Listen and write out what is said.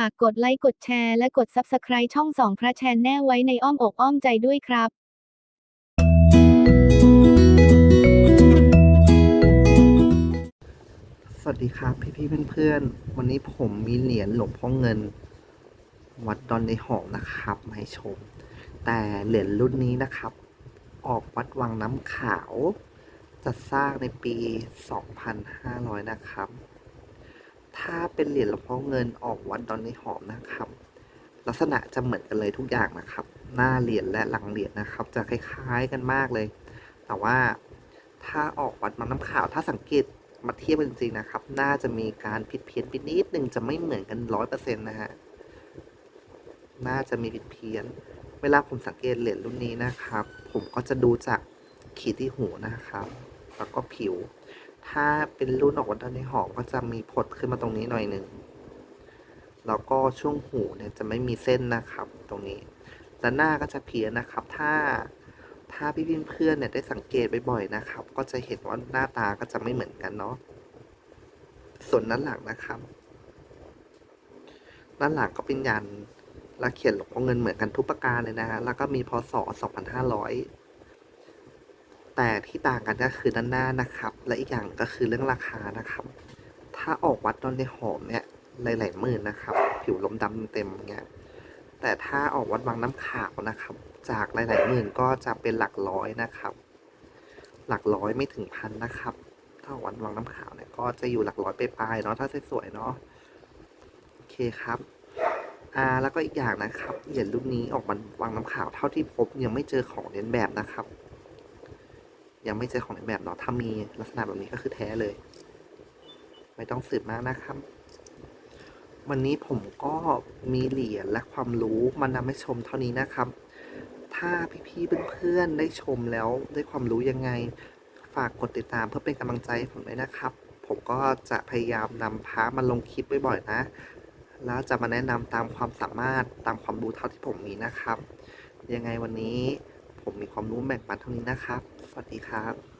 ฝากกดไลค์กดแชร์และกด Subscribe ช่องสองพระแชนแน่ไว้ในอ้อมอกอ้อมใจด้วยครับสวัสดีครับพี่ๆเพื่อนๆวันนี้ผมมีเหรียญหลวงพ่อเงิน วัดดอนในหองนะครับมาให้ชม แต่เหรียญรุ่นนี้นะครับ ออกวัดวังน้ำขาวจะสร้างในปี 2500 นะครับ ถ้าเป็นเหรียญหลวงพ่อเงินออกวัดดอนในหอมนะครับ ลักษณะจะเหมือนกันเลยทุกอย่างนะครับ หน้าเหรียญและหลังเหรียญนะครับ จะคล้ายๆกันมากเลย แต่ว่าถ้าออกวัดวังน้ำขาวถ้าสังเกตมาเทียบกันจริงๆนะครับ น่าจะมีการผิดเพี้ยนไปนิดนึงจะไม่เหมือนกันร้อยเปอร์เซ็นต์นะฮะ น่าจะมีผิดเพี้ยน เวลาผมสังเกตเหรียญรุ่นนี้นะครับ ผมก็จะดูจากขีดที่หูนะครับ แล้วก็ผิว ถ้าเป็นรุ่นออกวันด้านหอมก็จะมีพดขึ้นมาตรงนี้หน่อยหนึ่งแล้วก็ช่วงหูเนี่ยจะไม่มีเส้นนะครับตรงนี้และหน้าก็จะเพี้ยนนะครับ ถ้าถ้าพี่เพื่อนเนี่ยได้สังเกตบ่อยๆนะครับ ก็จะเห็นว่าหน้าตาก็จะไม่เหมือนกันเนาะส่วนด้านหลังนะครับด้านหลังก็เป็นยันและเขียนหลวงพ่อเงินเหมือนกันทุกประการเลยนะฮะแล้วก็มีพศ2500 แต่ที่ต่างกันก็คือด้านหน้านะครับ และอีกอย่างก็คือเรื่องราคานะครับ ถ้าออกวัดดอนในหอมเนี่ยหลายๆหมื่นนะครับ ผิวลมดำเต็มเงี้ยแต่ถ้าออกวัดวังน้ำขาวนะครับ จากหลายๆหมื่นก็จะเป็นหลักร้อยนะครับ หลักร้อยไม่ถึงพันนะครับ ถ้าออกวัดวังน้ำขาวเนี่ยก็จะอยู่หลักร้อยไปปลายเนาะถ้าสวยๆเนาะโอเคครับอ่าแล้วก็อีกอย่างนะครับเหรียญรุ่นนี้ออกมาวังน้ำขาวเท่าที่พบยังไม่เจอของเลียนแบบนะครับ ยังไม่เจอของเลียนแบบเนาะถ้ามีลักษณะแบบนี้ก็คือแท้เลย ไม่ต้องสืบมากนะครับ วันนี้ผมก็มีเหรียญและความรู้มานำให้ชมเท่านี้นะครับ ถ้าพี่ๆเพื่อนๆได้ชมแล้วได้ความรู้ยังไง ฝากกดติดตามเพื่อเป็นกำลังใจให้ผมด้วยนะครับ ผมก็จะพยายามนำพามาลงคลิปบ่อยๆนะ แล้วจะมาแนะนำตามความสามารถตามความรู้เท่าที่ผมมีนะครับ ยังไงวันนี้ ผมมีความรู้แบ่งปันเท่านี้นะครับ สวัสดีครับ